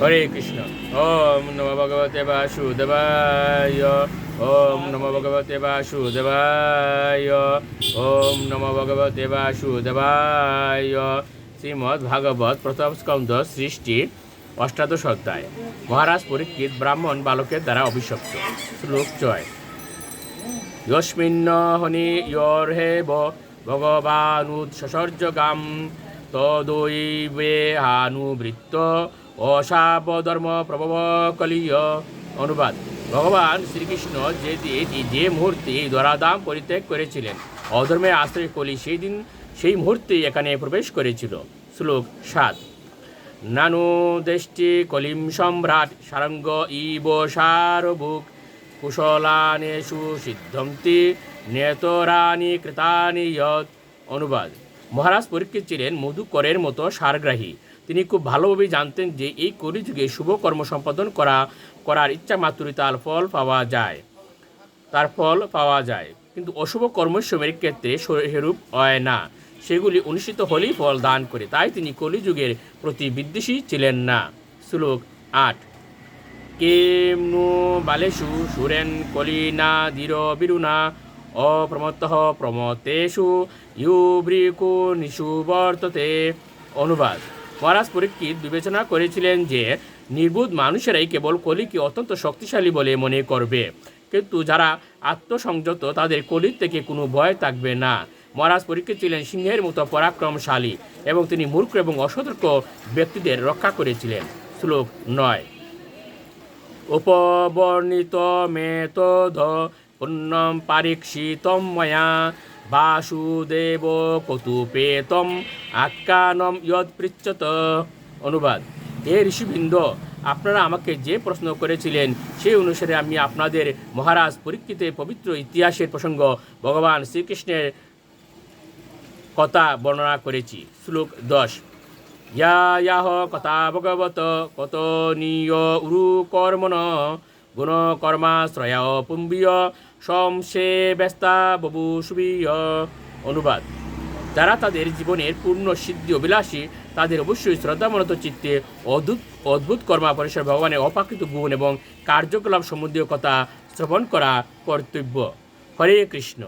হরে কৃষ্ণ। ওম নমো ভগবতে বাসুদেবায়। ওম নমো ভগবতে বাসুদেবায়। ওম নমো ভগবতে বাসুদেবায়। শ্রীমদ্ ভাগবত প্রথম স্কন্ধ সৃষ্টি, অষ্টাদশ অধ্যায়। মহারাজ পরীক্ষিত ব্রাহ্মণ বালকের দ্বারা অভিশপ্ত। শ্লোক জয় যস্মিন্ন হনি ইয়র্হেব ভগবানুৎসর্যগাম তদৈবে হানুবৃত্ত অসাবধর্ম প্রভব কলীয় অনুবাদ ভগবান শ্রীকৃষ্ণ যে যে মুহূর্তে ধরাধাম পরিত্যাগ করেছিলেন। অধর্মে আশ্রয় কলি সেই দিন, সেই মুহূর্তে এখানে প্রবেশ করেছিল। শ্লোক সাত। নানু দেষ্টি কলিম সম্রাট সারঙ্গ ইব সারভুক কুশলানেষু সিদ্ধন্তি নেতরানি কৃতানি অনুবাদ। মহারাজ পরীক্ষিত ছিলেন মধুকরের মতো সারগ্রাহী। তিনি খুব ভালোভাবে জানতেন যে এই কলিযুগে শুভ কর্ম সম্পাদন করা, করার ইচ্ছা মাত্রই তার ফল পাওয়া যায়, তার ফল পাওয়া যায়। কিন্তু অশুভ কর্মশ্রমের ক্ষেত্রে সেরূপ হয় না। সেগুলি অনুষ্ঠিত হলেই ফল দান করে। তাই তিনি কলিযুগের প্রতি বিদ্বেষী ছিলেন না। শ্লোক আট। কেমনু বালেষু সুরেন কলিনা ধীর বিরুনা অপ্রমত্ত প্রমতেষু ইউব্রিকু নিষু বর্ততে অনুবাদ মহারাজ পরীক্ষিত বিবেচনা করেছিলেন যে নির্বুধ মানুষেরাই কেবল কলিকে অত্যন্ত শক্তিশালী বলে মনে করবে। কিন্তু যারা আত্মসংযত, তাদের কলির থেকে কোনো ভয় থাকবে না। মহারাজ পরীক্ষিত ছিলেন সিংহের মতো পরাক্রমশালী এবং তিনি মূর্খ এবং অসতর্ক ব্যক্তিদের রক্ষা করেছিলেন। শ্লোক নয়। উপবর্ণিত মেতদ পুণ্যম পারীক্ষিতম ময়া। বাসুদেব কতুপেতম আখ্যানম ইয়ৎ পৃচ্ছত। অনুবাদ। হে ঋষিবৃন্দ, আপনারা আমাকে যে প্রশ্ন করেছিলেন, সেই অনুসারে আমি আপনাদের মহারাজ পরীক্ষিতের পবিত্র ইতিহাসের প্রসঙ্গ ভগবান শ্রীকৃষ্ণের কথা বর্ণনা করেছি। শ্লোক দশ। ইয়া ইয়াহ কথা ভগবত কত নিয় উরু কর্মণ গুণ কর্মাশ্রয় পুম্বীয় সংসে ব্যস্তা ববু সুবীয়। অনুবাদ। যারা তাদের জীবনের পূর্ণ সিদ্ধি অভিলাষী, তাদের অবশ্যই শ্রদ্ধামনত চিত্তে অদ্ভুত অদ্ভুত কর্মা পরিসর ভগবানের অপাকৃত গুণ এবং কার্যকলাপ সম্বন্ধীয় কথা শ্রবণ করা কর্তব্য। হরে কৃষ্ণ।